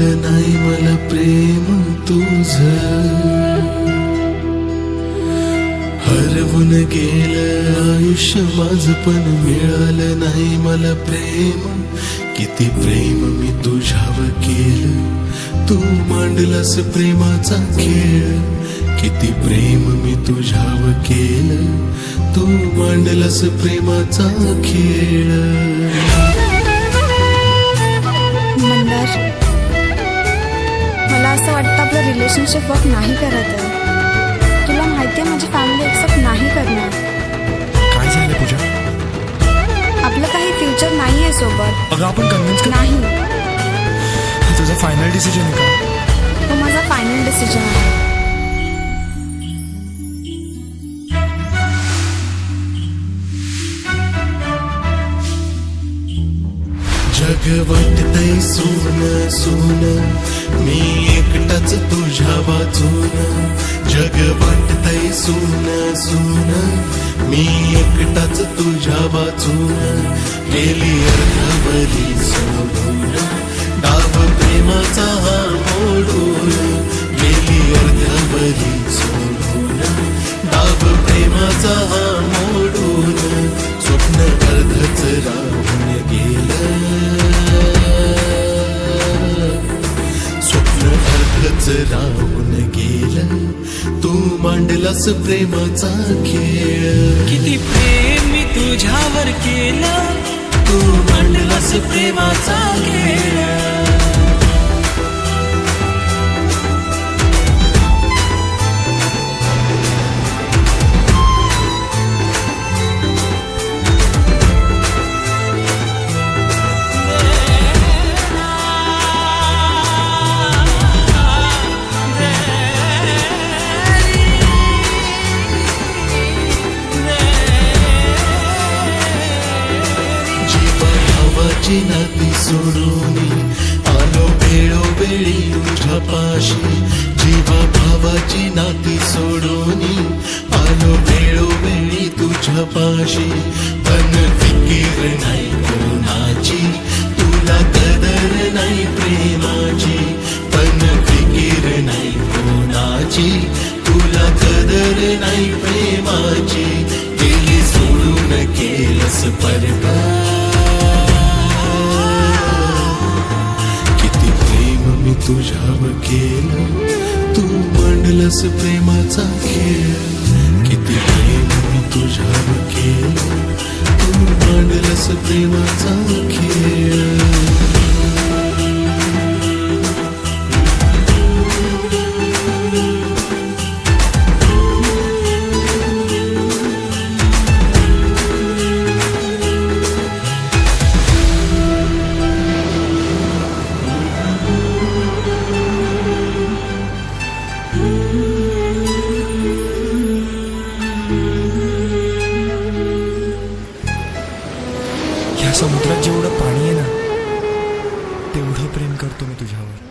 नाही मला प्रेम तुझ. हरवून गेलं आयुष्य माझ पण मिळालं नाही मला प्रेम. किती प्रेम मी तुझ्यावर केलं. तू मांडलास प्रेमाचा खेळ. किती प्रेम मी तुझ्यावर केलं. तू मांडलास प्रेमाचा खेळ. वाटतं आपलं रिलेशनशिप वर्क नाही करत आहे. तुला माहिती आहे माझी फॅमिली एक्सेप्ट नाही करणार. काय झालं पूजा? आपलं काही फ्युचर नाही आहे सोबत. अगं आपण कन्व्हिन्स नाही. तुझा फायनल डिसिजन आहे का? तो माझा फायनल डिसिजन आहे. जग वाटतय सोन सोन मी तुझ्या बाजून जग वाटतय सोन सोन मी एकटाच तुझ्या बाजून गेली अर्धवरी सोडून. डाव प्रेमाचा हा मोडून गेली अर्धवरी सोडून. डाव प्रेमाचा हा राहून गेलं. तू मांडलास प्रेमाचा खेळ. किती प्रेम मी तुझ्यावर केलं. तू मांडलास प्रेमाचा खेळ. भावाची नाती सोडून आलो वेळोवेळी तुझ्या पाशी जीवा भावाची नाती सोडून आलो वेळोवेळी तुझ्या पाशी पण फिकीर नाही कोणाची. तुला कदर नाही प्रेमाची. पण फिकीर नाही कोणाची. तुला कदर नाही प्रेमाची. तुझ्यावर केलं. तू मांडलस प्रेमाचा खेळ. किती प्रेम तुझ्यावर केलं. तू मांडलस प्रेमाचा ह्या समुद्रात जेवढं पाणी आहे ना तेवढं प्रेम करतो मी तुझ्यावर.